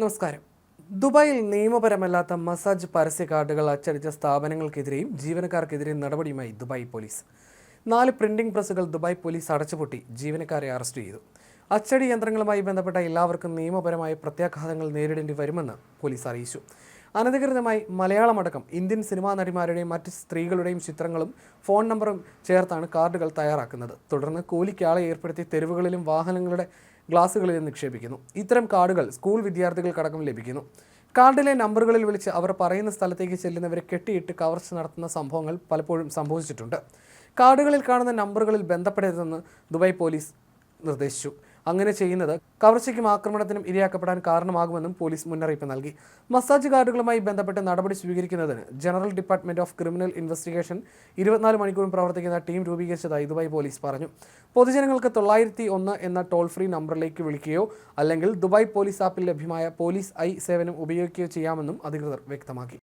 നമസ്കാരം. ദുബായിൽ നിയമപരമല്ലാത്ത മസാജ് പരസ്യ കാർഡുകൾ അച്ചടിച്ച സ്ഥാപനങ്ങൾക്കെതിരെയും ജീവനക്കാർക്കെതിരെയും നടപടിയുമായി ദുബായ് പോലീസ്. നാല് പ്രിന്റിംഗ് പ്രസ്സുകൾ ദുബായ് പോലീസ് അടച്ചുപൊട്ടി ജീവനക്കാരെ അറസ്റ്റ് ചെയ്തു. അച്ചടി യന്ത്രങ്ങളുമായി ബന്ധപ്പെട്ട എല്ലാവർക്കും നിയമപരമായ പ്രത്യാഘാതങ്ങൾ നേരിടേണ്ടി വരുമെന്ന് പോലീസ് അറിയിച്ചു. അനധികൃതമായി മലയാളമടക്കം ഇന്ത്യൻ സിനിമാ നടിമാരുടെയും മറ്റ് സ്ത്രീകളുടെയും ചിത്രങ്ങളും ഫോൺ നമ്പറും ചേർത്താണ് കാർഡുകൾ തയ്യാറാക്കുന്നത്. തുടർന്ന് കൂലിക്ക് ആളെ ഏർപ്പെടുത്തി തെരുവുകളിലും വാഹനങ്ങളുടെ ഗ്ലാസുകളിലും നിക്ഷേപിക്കുന്നു. ഇത്തരം കാർഡുകൾ സ്കൂൾ വിദ്യാർത്ഥികൾക്കടക്കം ലഭിക്കുന്നു. കാർഡിലെ നമ്പറുകളിൽ വിളിച്ച് അവർ പറയുന്ന സ്ഥലത്തേക്ക് ചെല്ലുന്നവരെ കെട്ടിയിട്ട് കവർച്ച നടത്തുന്ന സംഭവങ്ങൾ പലപ്പോഴും സംഭവിച്ചിട്ടുണ്ട്. കാർഡുകളിൽ കാണുന്ന നമ്പറുകളിൽ ബന്ധപ്പെടരുതെന്ന് ദുബായ് പോലീസ് നിർദ്ദേശിച്ചു. അങ്ങനെ ചെയ്യുന്നത് കവർച്ചയ്ക്കും ആക്രമണത്തിനും ഇരയാക്കപ്പെടാൻ കാരണമാകുമെന്നും പോലീസ് മുന്നറിയിപ്പ് നൽകി. മസാജ് ഗാർഡുകളുമായി ബന്ധപ്പെട്ട് നടപടി സ്വീകരിക്കുന്നതിന് general department of criminal investigation ഇരുപത്തിനാല് മണിക്കൂറും പ്രവർത്തിക്കുന്ന ടീം രൂപീകരിച്ചതായി ദുബായ് പോലീസ് പറഞ്ഞു. പൊതുജനങ്ങൾക്ക് തൊള്ളായിരത്തി ഒന്ന് എന്ന ടോൾ ഫ്രീ നമ്പറിലേക്ക് വിളിക്കുകയോ അല്ലെങ്കിൽ ദുബായ് പോലീസ് ആപ്പിൽ ലഭ്യമായ പോലീസ് ഐ സേവനം ഉപയോഗിക്കുകയോ ചെയ്യാമെന്നും അധികൃതർ വ്യക്തമാക്കി.